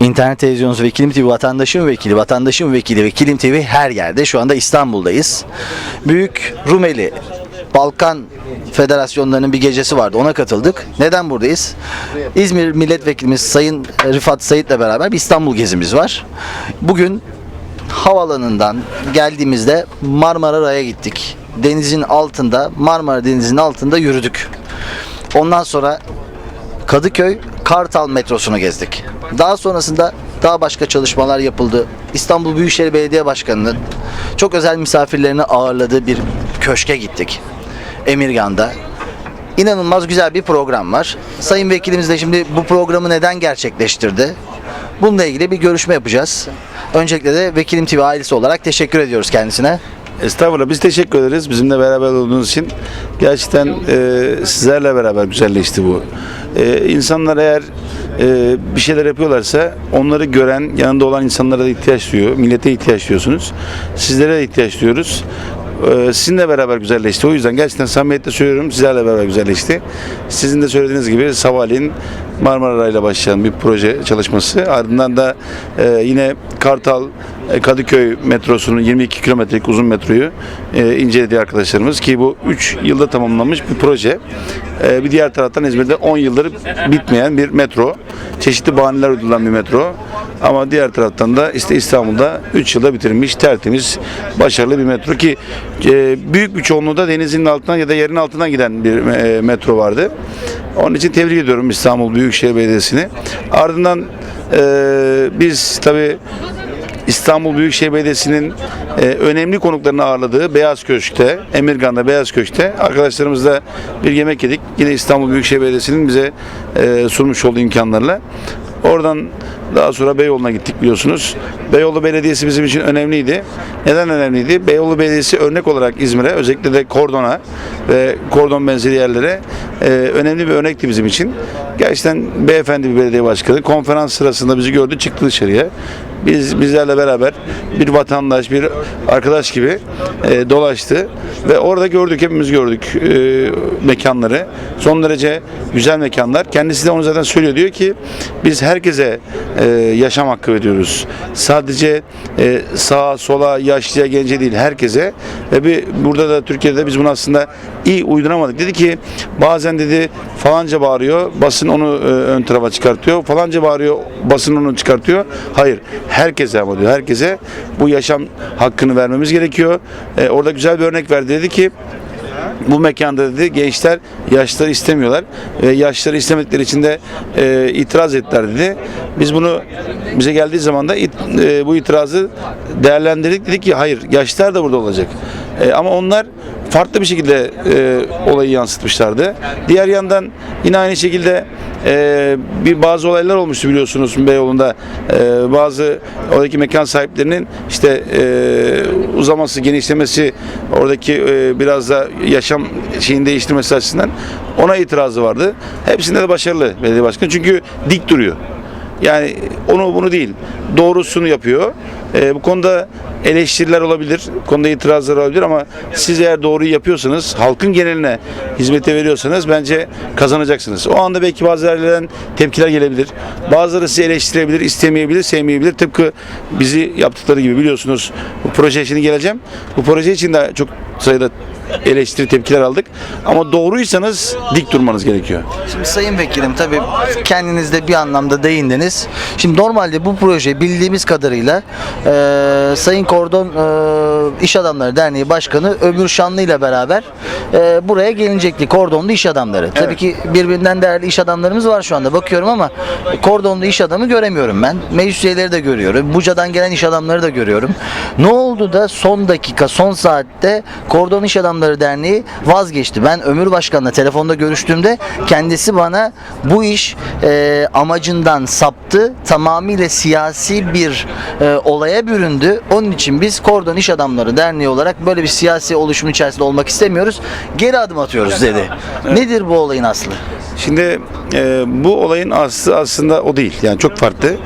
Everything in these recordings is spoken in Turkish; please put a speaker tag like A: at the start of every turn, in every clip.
A: İnternet televizyonunuz ve Kilim TV vatandaşın vekili, vatandaşın vekili ve Kilim TV her yerde. Şu anda İstanbul'dayız. Büyük Rumeli Balkan Federasyonlarının bir gecesi vardı. Ona katıldık. Neden buradayız? İzmir Milletvekilimiz Sayın Rifat Sayit'le beraber bir İstanbul gezimiz var. Bugün havalanından geldiğimizde Marmara Ray'a gittik. Denizin altında, Marmara Denizi'nin altında yürüdük. Ondan sonra Kadıköy Kartal metrosunu gezdik. Daha sonrasında daha başka çalışmalar yapıldı. İstanbul Büyükşehir Belediye Başkanı'nın çok özel misafirlerini ağırladığı bir köşke gittik. Emirgan'da. İnanılmaz güzel bir program var. Sayın Vekilimiz de şimdi bu programı neden gerçekleştirdi? Bununla ilgili bir görüşme yapacağız. Öncelikle de Vekilim TV ailesi olarak teşekkür ediyoruz kendisine.
B: Estağfurullah biz teşekkür ederiz bizimle beraber olduğunuz için. Gerçekten e, sizlerle beraber güzelleşti bu. E, insanlar eğer e, bir şeyler yapıyorlarsa onları gören yanında olan insanlara da ihtiyaç duyuyor. Millete ihtiyaç duyuyorsunuz. Sizlere de ihtiyaç duyuyoruz. E, sizinle beraber güzelleşti. O yüzden gerçekten samimiyetle söylüyorum sizlerle beraber güzelleşti. Sizin de söylediğiniz gibi sabahleyin Marmara ile başlayan bir proje çalışması. Ardından da e, yine Kartal Kadıköy metrosunun 22 kilometrelik uzun metroyu e, inceledi arkadaşlarımız ki bu 3 yılda tamamlanmış bir proje. E, bir diğer taraftan İzmir'de 10 yıldır bitmeyen bir metro. Çeşitli bahaneler uydurulan bir metro. Ama diğer taraftan da işte İstanbul'da 3 yılda bitirilmiş tertemiz başarılı bir metro ki e, büyük bir çoğunluğu da denizin altından ya da yerin altından giden bir e, metro vardı. Onun için tebrik ediyorum İstanbul Büyükşehir Belediyesi'ni. Ardından e, biz tabii İstanbul Büyükşehir Belediyesi'nin e, önemli konuklarını ağırladığı Beyaz Köşk'te, Emirgan'da Beyaz Köşk'te arkadaşlarımızla bir yemek yedik. Yine İstanbul Büyükşehir Belediyesi'nin bize e, sunmuş olduğu imkanlarla. Oradan daha sonra Beyoğlu'na gittik biliyorsunuz. Beyoğlu Belediyesi bizim için önemliydi. Neden önemliydi? Beyoğlu Belediyesi örnek olarak İzmir'e, özellikle de Kordon'a ve Kordon benzeri yerlere e, önemli bir örnekti bizim için. Gerçekten beyefendi bir belediye başkanı. Konferans sırasında bizi gördü, çıktı dışarıya. Biz bizlerle beraber bir vatandaş, bir arkadaş gibi e, dolaştı ve orada gördük, hepimiz gördük e, mekanları. Son derece güzel mekanlar. Kendisi de onu zaten söylüyor. Diyor ki biz herkese e, yaşam hakkı veriyoruz. Sadece e, sağa, sola, yaşlıya, gence değil herkese. Ve bir, burada da Türkiye'de biz bunu aslında iyi uyduramadık. Dedi ki bazen dedi falanca bağırıyor, basın onu e, ön tarafa çıkartıyor. Falanca bağırıyor, basın onu çıkartıyor. Hayır, herkese ama diyor, herkese bu yaşam hakkını vermemiz gerekiyor. E, orada güzel bir örnek verdi. Dedi ki bu mekanda dedi gençler yaşları istemiyorlar ve yaşları istemedikleri için de e, itiraz ettiler dedi. Biz bunu bize geldiği zaman da it- e, bu itirazı değerlendirdik dedik ki hayır yaşlar da burada olacak. E, ama onlar farklı bir şekilde e, olayı yansıtmışlardı. Diğer yandan yine aynı şekilde e, bir bazı olaylar olmuştu biliyorsunuz Beyoğlu'nda E, bazı oradaki mekan sahiplerinin işte e, uzaması, genişlemesi oradaki e, biraz da yaşam şeyini değiştirmesi açısından ona itirazı vardı. Hepsinde de başarılı belediye başkanı çünkü dik duruyor. Yani onu bunu değil. Doğrusunu yapıyor. Ee, bu konuda eleştiriler olabilir. Bu konuda itirazlar olabilir ama siz eğer doğruyu yapıyorsanız, halkın geneline hizmete veriyorsanız bence kazanacaksınız. O anda belki bazı yerlerden tepkiler gelebilir. Bazıları sizi eleştirebilir, istemeyebilir, sevmeyebilir. Tıpkı bizi yaptıkları gibi biliyorsunuz. Bu proje için geleceğim. Bu proje için de çok sayıda eleştiri, tepkiler aldık. Ama doğruysanız dik durmanız gerekiyor.
A: Şimdi Sayın Vekilim tabii kendiniz de bir anlamda değindiniz. Şimdi normalde bu proje bildiğimiz kadarıyla e, Sayın Kordon e, İş Adamları Derneği Başkanı Ömür Şanlı ile beraber e, buraya gelinecekti. Kordonlu iş adamları. Tabii ki birbirinden değerli iş adamlarımız var şu anda. Bakıyorum ama Kordonlu iş adamı göremiyorum ben. Meclis üyeleri de görüyorum. Buca'dan gelen iş adamları da görüyorum. Ne oldu da son dakika, son saatte Kordon İş Adamları Derneği vazgeçti. Ben Ömür Başkan'la telefonda görüştüğümde kendisi bana bu iş e, amacından saptı. Tamamıyla siyasi bir e, olaya büründü. Onun için biz Kordon İş Adamları Derneği olarak böyle bir siyasi oluşumun içerisinde olmak istemiyoruz. Geri adım atıyoruz dedi. Nedir bu olayın aslı?
B: Şimdi e, bu olayın aslı aslında o değil. Yani çok farklı.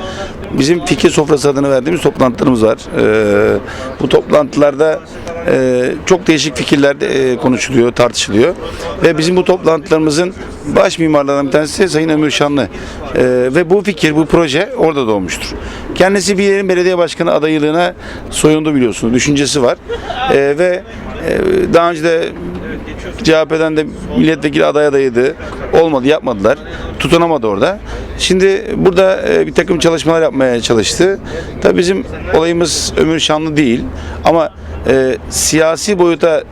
B: Bizim fikir sofrası adını verdiğimiz toplantılarımız var. E, bu toplantılarda e, çok değişik fikirler e, konuşuluyor, tartışılıyor. Ve bizim bu toplantılarımızın baş mimarlarından bir tanesi Sayın Ömür Şanlı. E, ve bu fikir, bu proje orada doğmuştur. Kendisi bir yerin belediye başkanı adaylığına soyundu biliyorsunuz. Düşüncesi var. E, ve e, daha önce de CHP'den de milletvekili aday adayıydı. Olmadı, yapmadılar. Tutunamadı orada. Şimdi burada e, bir takım çalışmalar yapmaya çalıştı. Tabii bizim olayımız ömür şanlı değil. Ama e, siyasi boyuta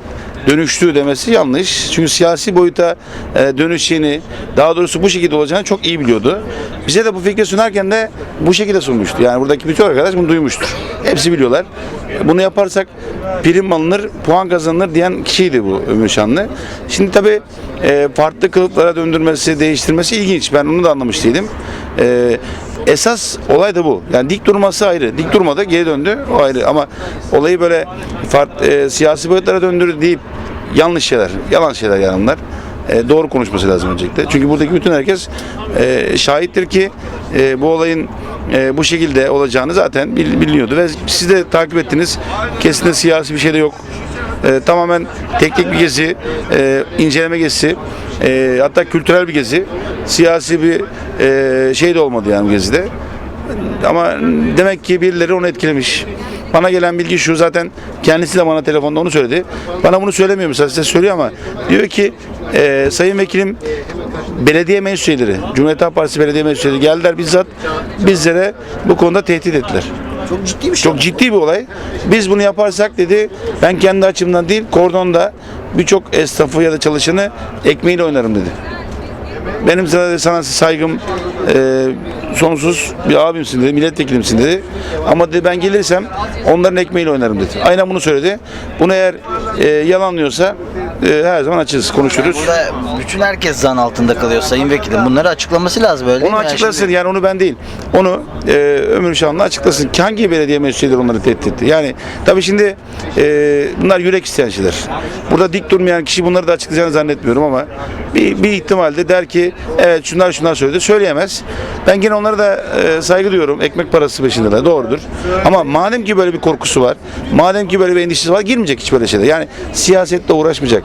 B: dönüştüğü demesi yanlış. Çünkü siyasi boyuta e, dönüşeceğini, daha doğrusu bu şekilde olacağını çok iyi biliyordu. Bize de bu fikri sunarken de bu şekilde sunmuştu. Yani buradaki bütün arkadaş bunu duymuştur. Hepsi biliyorlar. Bunu yaparsak prim alınır, puan kazanılır diyen kişiydi bu Ömür Şanlı. Şimdi tabii e, farklı kılıflara döndürmesi, değiştirmesi ilginç. Ben onu da anlamış değilim. E, esas olay da bu. Yani dik durması ayrı. Dik durmadı, geri döndü. O ayrı. Ama olayı böyle farklı, e, siyasi boyutlara döndürdü deyip yanlış şeyler, yalan şeyler yani. E, doğru konuşması lazım öncelikle. Çünkü buradaki bütün herkes e, şahittir ki e, bu olayın e, bu şekilde olacağını zaten bil- biliniyordu ve siz de takip ettiniz. Kesinlikle siyasi bir şey de yok. E, tamamen teknik bir gezi, e, inceleme gezisi, e, hatta kültürel bir gezi. Siyasi bir e, şey de olmadı yani gezide. Ama demek ki birileri onu etkilemiş. Bana gelen bilgi şu zaten kendisi de bana telefonda onu söyledi. Bana bunu söylemiyor mesela size söylüyor ama diyor ki e, Sayın Vekilim belediye meclis üyeleri, Cumhuriyet Halk Partisi belediye meclis üyeleri geldiler bizzat bizlere bu konuda tehdit ettiler.
A: Çok ciddi bir şey.
B: Çok ciddi bir olay. Biz bunu yaparsak dedi ben kendi açımdan değil kordonda birçok esnafı ya da çalışanı ekmeğiyle oynarım dedi. Benim sana, saygım e, sonsuz bir abimsin dedi, milletvekilimsin dedi. Ama dedi ben gelirsem onların ekmeğiyle oynarım dedi. Aynen bunu söyledi. Bunu eğer e, yalanlıyorsa e, her zaman açığız, konuşuruz.
A: Burada bütün herkes zan altında kalıyor Sayın Vekilim. Bunları açıklaması lazım öyle
B: Onu?
A: Yani
B: açıklasın
A: şimdi-
B: yani onu ben değil. Onu e, Ömür Şanlı açıklasın. Hangi belediye meclisleri onları tehdit etti? Yani tabii şimdi e, bunlar yürek isteyen şeyler. Burada dik durmayan kişi bunları da açıklayacağını zannetmiyorum ama bir, bir ihtimalde der ki evet şunlar şunlar söyledi. Söyleyemez. Ben gene onlara da e, saygı duyuyorum. Ekmek parası peşindeler. Doğrudur. Ama madem ki böyle bir korkusu var, madem ki böyle bir endişesi var girmeyecek hiç böyle şeyler. Yani siyasetle uğraşmayacak.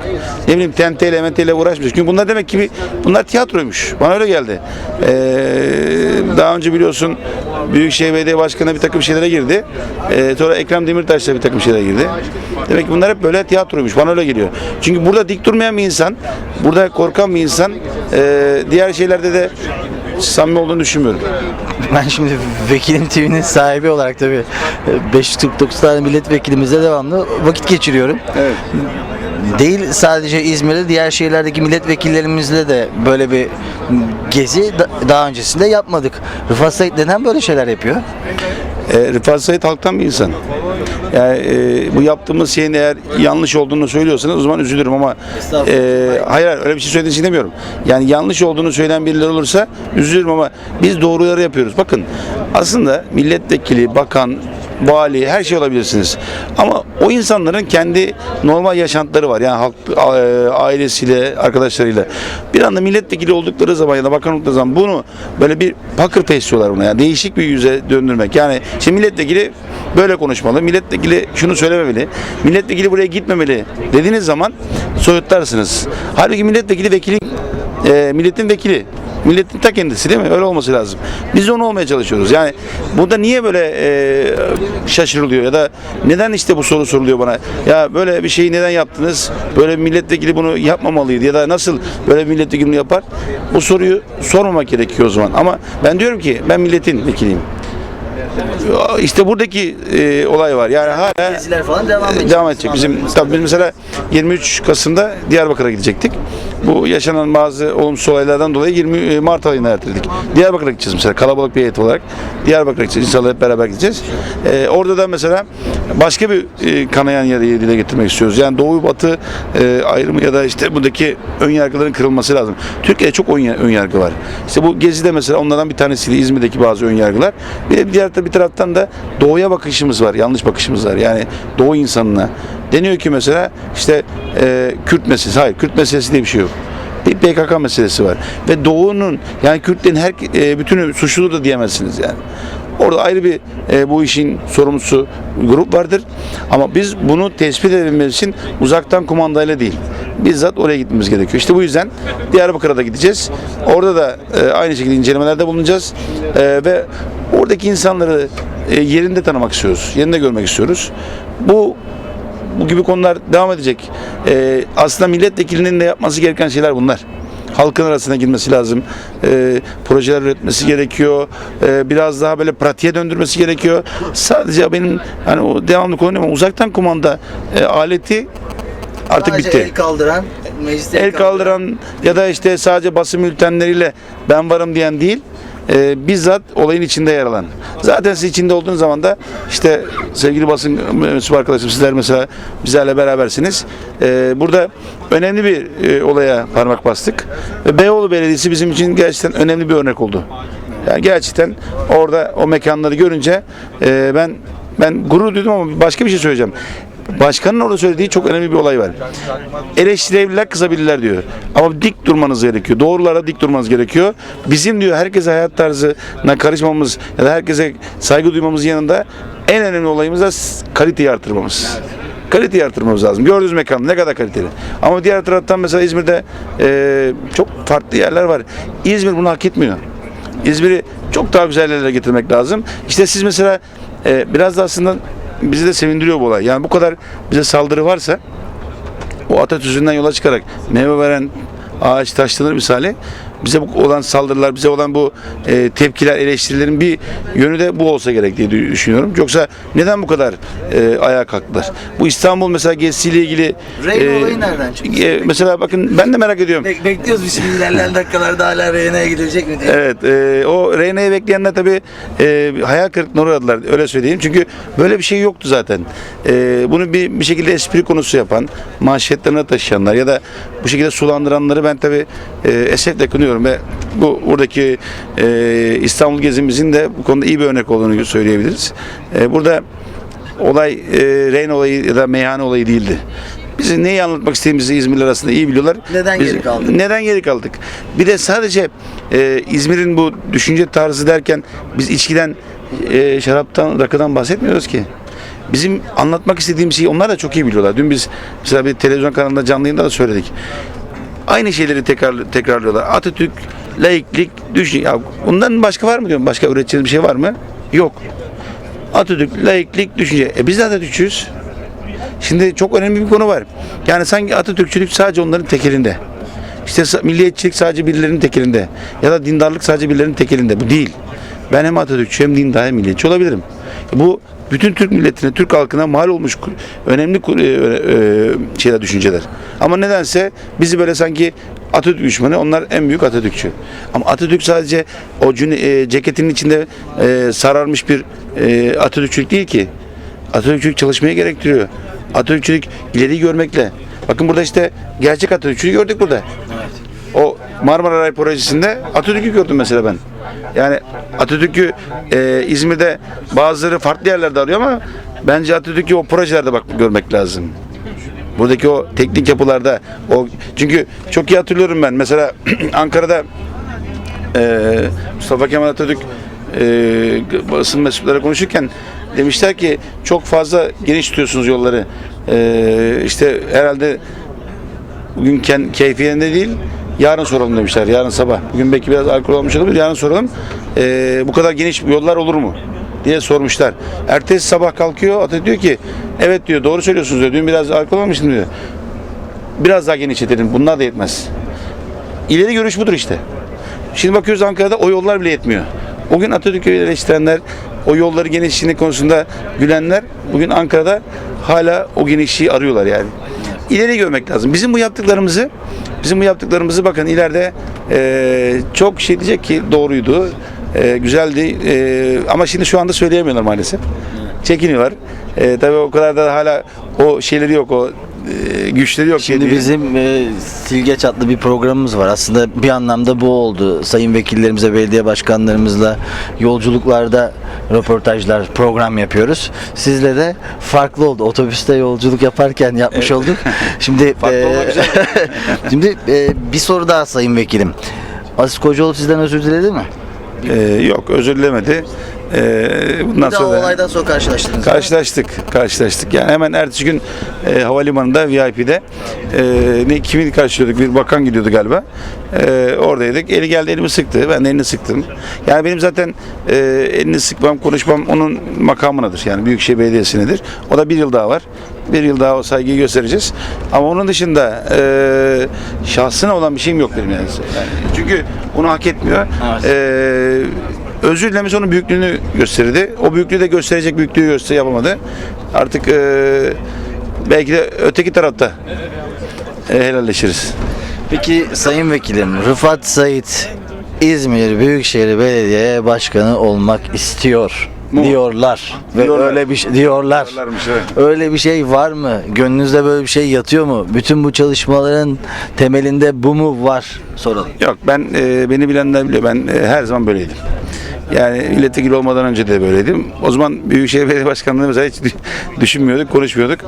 B: Ne bileyim tenteyle menteyle uğraşmayacak. Çünkü bunlar demek ki bir, bunlar tiyatroymuş. Bana öyle geldi. Ee, daha önce biliyorsun Büyükşehir Belediye Başkanı bir takım şeylere girdi. Ee, sonra Ekrem Demirtaş bir takım şeylere girdi. Demek ki bunlar hep böyle tiyatroymuş. Bana öyle geliyor. Çünkü burada dik durmayan bir insan, burada korkan bir insan e, diğer şeylerde de samimi olduğunu düşünmüyorum.
A: Ben şimdi Vekilim TV'nin sahibi olarak tabii e, 549 tane milletvekilimizle devamlı vakit geçiriyorum.
B: Evet.
A: Değil sadece İzmir'de diğer şehirlerdeki milletvekillerimizle de böyle bir gezi da- daha öncesinde yapmadık. Rıfat Said neden böyle şeyler yapıyor?
B: E, Rıfat Said halktan bir insan. Yani e, bu yaptığımız şeyin eğer yanlış olduğunu söylüyorsanız o zaman üzülürüm ama e, hayır hayır, öyle bir şey söylediğiniz için demiyorum. Yani yanlış olduğunu söyleyen birileri olursa üzülürüm ama biz doğruları yapıyoruz. Bakın aslında milletvekili, bakan, vali her şey olabilirsiniz. Ama o insanların kendi normal yaşantıları var. Yani halk a- ailesiyle, arkadaşlarıyla. Bir anda milletvekili oldukları zaman ya da bakan oldukları zaman bunu böyle bir pakır pesliyorlar buna. Yani değişik bir yüze döndürmek. Yani şimdi milletvekili böyle konuşmalı. Milletvekili şunu söylememeli. Milletvekili buraya gitmemeli dediğiniz zaman soyutlarsınız. Halbuki milletvekili vekili e, milletin vekili. Milletin ta kendisi değil mi? Öyle olması lazım. Biz onu olmaya çalışıyoruz. Yani burada niye böyle e, şaşırılıyor ya da neden işte bu soru soruluyor bana? Ya böyle bir şeyi neden yaptınız? Böyle bir milletvekili bunu yapmamalıydı ya da nasıl böyle bir milletvekili bunu yapar? Bu soruyu sormamak gerekiyor o zaman. Ama ben diyorum ki ben milletin vekiliyim. İşte buradaki e, olay var. Yani hala
A: Geziler falan devam edecek.
B: devam edecek. Bizim tabii biz mesela 23 Kasım'da Diyarbakır'a gidecektik. Bu yaşanan bazı olumsuz olaylardan dolayı 20 Mart ayına erteledik. Diyarbakır'a gideceğiz mesela kalabalık bir heyet olarak. Diyarbakır'a gideceğiz. İnşallah hep beraber gideceğiz. Ee, orada da mesela başka bir e, kanayan yarıyı dile getirmek istiyoruz. Yani doğu batı e, ayrımı ya da işte buradaki ön yargıların kırılması lazım. Türkiye'de çok ön, ön yargı var. İşte bu gezide mesela onlardan bir tanesiydi İzmir'deki bazı ön yargılar. Bir de diğer bir taraftan da doğuya bakışımız var. Yanlış bakışımız var. Yani doğu insanına. Deniyor ki mesela işte e, Kürt meselesi. Hayır Kürt meselesi diye bir şey yok. Bir PKK meselesi var. Ve doğunun yani Kürtlerin her e, bütünü suçludur da diyemezsiniz yani. Orada ayrı bir e, bu işin sorumlusu grup vardır. Ama biz bunu tespit edebilmemiz için uzaktan kumandayla değil. Bizzat oraya gitmemiz gerekiyor. İşte bu yüzden Diyarbakır'a da gideceğiz. Orada da e, aynı şekilde incelemelerde bulunacağız. E, ve oradaki insanları e, yerinde tanımak istiyoruz. Yerinde görmek istiyoruz. Bu bu gibi konular devam edecek. E, aslında milletvekilinin de yapması gereken şeyler bunlar halkın arasına girmesi lazım. E, projeler üretmesi gerekiyor. E, biraz daha böyle pratiğe döndürmesi gerekiyor. Sadece benim hani o devamlı konu ama uzaktan kumanda e, aleti artık
A: Sadece
B: bitti.
A: el kaldıran, mecliste
B: El kaldıran ya da işte sadece basın bültenleriyle ben varım diyen değil, e, bizzat olayın içinde yer alan. Zaten siz içinde olduğunuz zaman da işte sevgili basın mensubu arkadaşım sizler mesela bizlerle berabersiniz. E, burada önemli bir e, olaya parmak bastık. Ve Beyoğlu Belediyesi bizim için gerçekten önemli bir örnek oldu. Yani gerçekten orada o mekanları görünce e, ben ben gurur duydum ama başka bir şey söyleyeceğim. Başkanın orada söylediği çok önemli bir olay var. Eleştirebilirler, kızabilirler diyor. Ama dik durmanız gerekiyor. Doğrulara dik durmanız gerekiyor. Bizim diyor herkese hayat tarzına karışmamız ya da herkese saygı duymamız yanında en önemli olayımız da kaliteyi artırmamız. Kaliteyi artırmamız lazım. Gördüğünüz mekan ne kadar kaliteli. Ama diğer taraftan mesela İzmir'de e, çok farklı yerler var. İzmir bunu hak etmiyor. İzmir'i çok daha güzel yerlere getirmek lazım. İşte siz mesela e, biraz da aslında bizi de sevindiriyor bu olay. Yani bu kadar bize saldırı varsa o atatürk'ünden yola çıkarak meyve veren ağaç taşlanır misali bize bu olan saldırılar, bize olan bu e, tepkiler, eleştirilerin bir yönü de bu olsa gerek diye düşünüyorum. Yoksa neden bu kadar e, ayağa kalktılar? Bu İstanbul mesela gezisiyle ilgili
A: Reyna olayı nereden çıktı?
B: e, mesela bakın ben de merak ediyorum.
A: Bek- bekliyoruz biz şimdi ilerleyen dakikalarda hala Reyna'ya gidilecek mi diye.
B: Evet, e, o Reyna'yı bekleyenler tabii e, hayal kırıklığına uğradılar öyle söyleyeyim. Çünkü böyle bir şey yoktu zaten. E, bunu bir, bir şekilde espri konusu yapan, manşetlerine taşıyanlar ya da bu şekilde sulandıranları ben tabii e, esefle kınıyorum ve bu buradaki e, İstanbul gezimizin de bu konuda iyi bir örnek olduğunu söyleyebiliriz. E, burada olay e, Reyna olayı ya da meyhane olayı değildi. Bizi neyi anlatmak istediğimizi İzmirliler arasında iyi biliyorlar.
A: Neden
B: Biz-
A: geri kaldık?
B: Neden geri kaldık? Bir de sadece e, İzmir'in bu düşünce tarzı derken biz içkiden, e, şaraptan, rakıdan bahsetmiyoruz ki. Bizim anlatmak istediğim şeyi onlar da çok iyi biliyorlar. Dün biz mesela bir televizyon kanalında canlı yayında da söyledik. Aynı şeyleri tekrar tekrarlıyorlar. Atatürk, laiklik, düşün. Ya bundan başka var mı diyorum? Başka üreteceğiniz bir şey var mı? Yok. Atatürk, laiklik, düşünce. E biz de Atatürkçüyüz. Şimdi çok önemli bir konu var. Yani sanki Atatürkçülük sadece onların tekelinde. İşte milliyetçilik sadece birilerinin tekelinde. Ya da dindarlık sadece birilerinin tekelinde. Bu değil. Ben hem Atatürkçü hem dindar hem milliyetçi olabilirim. Bu bütün Türk milletine, Türk halkına mal olmuş önemli ku- e, e, şeyler, düşünceler. Ama nedense bizi böyle sanki Atatürk düşmanı, onlar en büyük Atatürkçü. Ama Atatürk sadece o cüne- e, ceketinin içinde e, sararmış bir e, Atatürkçülük değil ki. Atatürkçülük çalışmayı gerektiriyor. Atatürkçülük ileri görmekle. Bakın burada işte gerçek Atatürkçülüğü gördük burada. O Marmara Ray projesinde Atatürk'ü gördüm mesela ben. Yani Atatürk'ü e, İzmir'de bazıları farklı yerlerde arıyor ama bence Atatürk'ü o projelerde bak görmek lazım. Buradaki o teknik yapılarda o çünkü çok iyi hatırlıyorum ben. Mesela Ankara'da e, Mustafa Kemal Atatürk e, basın mensupları konuşurken demişler ki çok fazla geniş tutuyorsunuz yolları. E, işte herhalde bugün keyfiyende değil yarın soralım demişler yarın sabah. Bugün belki biraz alkol olmuş olabilir yarın soralım. E, bu kadar geniş yollar olur mu? diye sormuşlar. Ertesi sabah kalkıyor Atatürk diyor ki evet diyor doğru söylüyorsunuz diyor. Dün biraz alkol almıştım diyor. Biraz daha genişletelim. Bunlar da yetmez. İleri görüş budur işte. Şimdi bakıyoruz Ankara'da o yollar bile yetmiyor. O gün Atatürk'ü eleştirenler, o yolları genişliğini konusunda gülenler bugün Ankara'da hala o genişliği arıyorlar yani. İleri görmek lazım. Bizim bu yaptıklarımızı bizim bu yaptıklarımızı bakın ileride eee, çok şey diyecek ki doğruydu, eee, güzeldi eee, ama şimdi şu anda söyleyemiyorlar maalesef. Çekiniyorlar. Eee tabii o kadar da hala o şeyleri yok, o eee, güçleri yok.
A: Şimdi
B: diye-
A: bizim e, Silgeç adlı bir programımız var. Aslında bir anlamda bu oldu. Sayın vekillerimize, belediye başkanlarımızla yolculuklarda röportajlar, program yapıyoruz. Sizle de farklı oldu. Otobüste yolculuk yaparken yapmış olduk. Şimdi e, şimdi e, bir soru daha Sayın Vekilim. Aziz Kocaoğlu sizden özür diledi mi?
B: Ee, yok özür dilemedi. E, bundan
A: Bir daha
B: sonra da-
A: olaydan sonra karşılaştınız.
B: Karşılaştık, karşılaştık. Yani hemen ertesi gün e, havalimanında VIP'de e, ne kimi karşılıyorduk? Bir bakan gidiyordu galiba. E, oradaydık. Eli geldi elimi sıktı. Ben de elini sıktım. Yani benim zaten e, elini sıkmam, konuşmam onun makamınadır. Yani Büyükşehir Belediyesi'nedir. O da bir yıl daha var. Bir yıl daha o saygıyı göstereceğiz. Ama onun dışında e, şahsına olan bir şeyim yok benim yani. Yani çünkü onu hak etmiyor.
A: Evet.
B: E, özür dilemesi onun büyüklüğünü gösterdi. O büyüklüğü de gösterecek büyüklüğü göster yapamadı. Artık e, belki de öteki tarafta e, helalleşiriz.
A: Peki Sayın Vekilim Rıfat Sait İzmir Büyükşehir Belediye Başkanı olmak istiyor
B: Mu?
A: diyorlar. Ve
B: Diyorlar.
A: öyle bir şey diyorlar. Öyle bir şey var mı? Gönlünüzde böyle bir şey yatıyor mu? Bütün bu çalışmaların temelinde bu mu var? Soralım.
B: Yok ben e, beni bilenler biliyor. Ben e, her zaman böyleydim. Yani milletvekili olmadan önce de böyleydim. O zaman Büyükşehir Belediye Başkanlığı mesela hiç dü- düşünmüyorduk, konuşmuyorduk.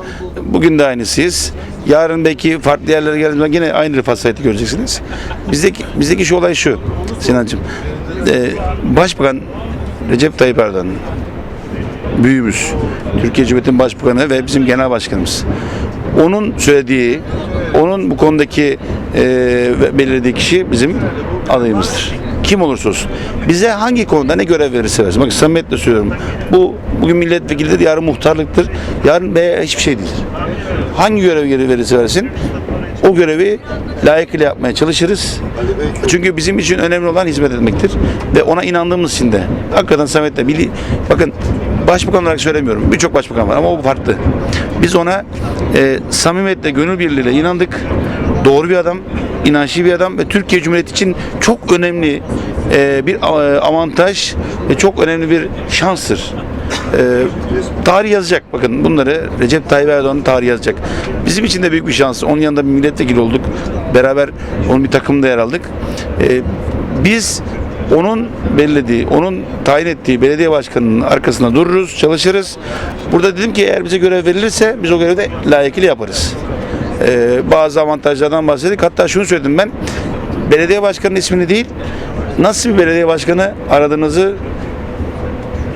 B: Bugün de aynısıyız. Yarın belki farklı yerlere geldiğimizde yine aynı Rıfat Sait'i göreceksiniz. Bizdeki, bizdeki şu olay şu Sinancığım. E, Başbakan Recep Tayyip Erdoğan büyüğümüz, Türkiye Cumhuriyeti'nin başbakanı ve bizim genel başkanımız. Onun söylediği, onun bu konudaki e, belirlediği kişi bizim adayımızdır. Kim olursa olsun. Bize hangi konuda ne görev verirse versin. Bakın samimiyetle söylüyorum. Bu bugün milletvekilidir, yarın muhtarlıktır, yarın veya hiçbir şey değil. Hangi görev verirse versin o görevi layıkıyla yapmaya çalışırız. Çünkü bizim için önemli olan hizmet etmektir. Ve ona inandığımız için de hakikaten Samet'le bili bakın başbakan olarak söylemiyorum. Birçok başbakan var ama o farklı. Biz ona e, samimiyetle, gönül birliğiyle inandık. Doğru bir adam, inançlı bir adam ve Türkiye Cumhuriyeti için çok önemli e, bir e, avantaj ve çok önemli bir şanstır. Ee, tarih yazacak. Bakın bunları Recep Tayyip Erdoğan tarih yazacak. Bizim için de büyük bir şans. Onun yanında bir milletvekili olduk. Beraber onun bir takımda yer aldık. Biz onun belirlediği, onun tayin ettiği belediye başkanının arkasında dururuz, çalışırız. Burada dedim ki eğer bize görev verilirse biz o görevi de layıkıyla yaparız. Ee, bazı avantajlardan bahsettik. Hatta şunu söyledim ben. Belediye başkanının ismini değil, nasıl bir belediye başkanı aradığınızı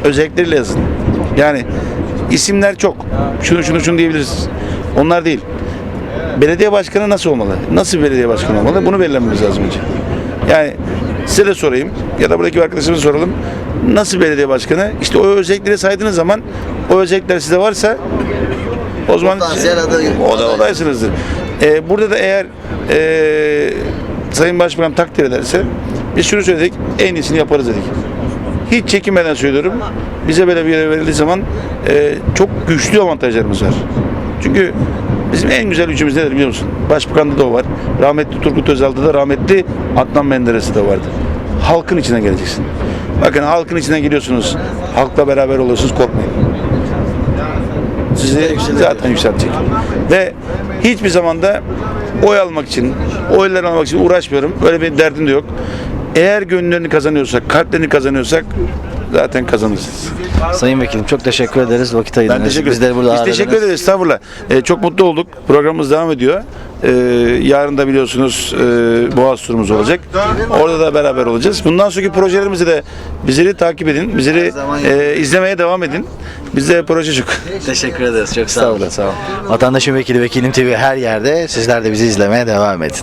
B: özellikleriyle yazın. Yani isimler çok. Şunu şunu şunu diyebiliriz. Onlar değil. Belediye başkanı nasıl olmalı? Nasıl bir belediye başkanı olmalı? Bunu belirlememiz lazım önce. Yani size de sorayım ya da buradaki arkadaşımıza soralım. Nasıl belediye başkanı? İşte o özellikleri saydığınız zaman o özellikler size varsa o zaman
A: Potansiyel aday-
B: o da odaysınızdır. Ee, burada da eğer ee, Sayın Başbakan takdir ederse biz şunu söyledik, en iyisini yaparız dedik. Hiç çekinmeden söylüyorum. Bize böyle bir görev verildiği zaman e, çok güçlü avantajlarımız var. Çünkü bizim en güzel gücümüz nedir biliyor musun? Başbakan'da da o var. Rahmetli Turgut Özal'da da rahmetli Adnan Menderes'te de vardı. Halkın içinden geleceksin. Bakın halkın içinden geliyorsunuz. Halkla beraber oluyorsunuz korkmayın. Sizi zaten yükseltecek. Ve hiçbir zamanda oy almak için, oylar almak için uğraşmıyorum. Öyle bir derdim de yok. Eğer gönüllerini kazanıyorsak, kalplerini kazanıyorsak zaten kazanırız.
A: Sayın Vekilim çok teşekkür ederiz vakit ayırdınız.
B: Ben teşekkür
A: Bizleri burada
B: Biz
A: ağırladınız.
B: teşekkür ederiz. Estağfurullah. Ee, çok mutlu olduk. Programımız devam ediyor. Ee, yarın da biliyorsunuz e, Boğaz turumuz olacak. Orada da beraber olacağız. Bundan sonraki projelerimizi de bizleri takip edin. Bizleri e, izlemeye devam edin. Bizde proje çok.
A: Teşekkür ederiz. Çok sağ olun.
B: Estağfurullah. Sağ olun.
A: Vatandaşın Vekili Vekilim TV her yerde. Sizler de bizi izlemeye devam edin.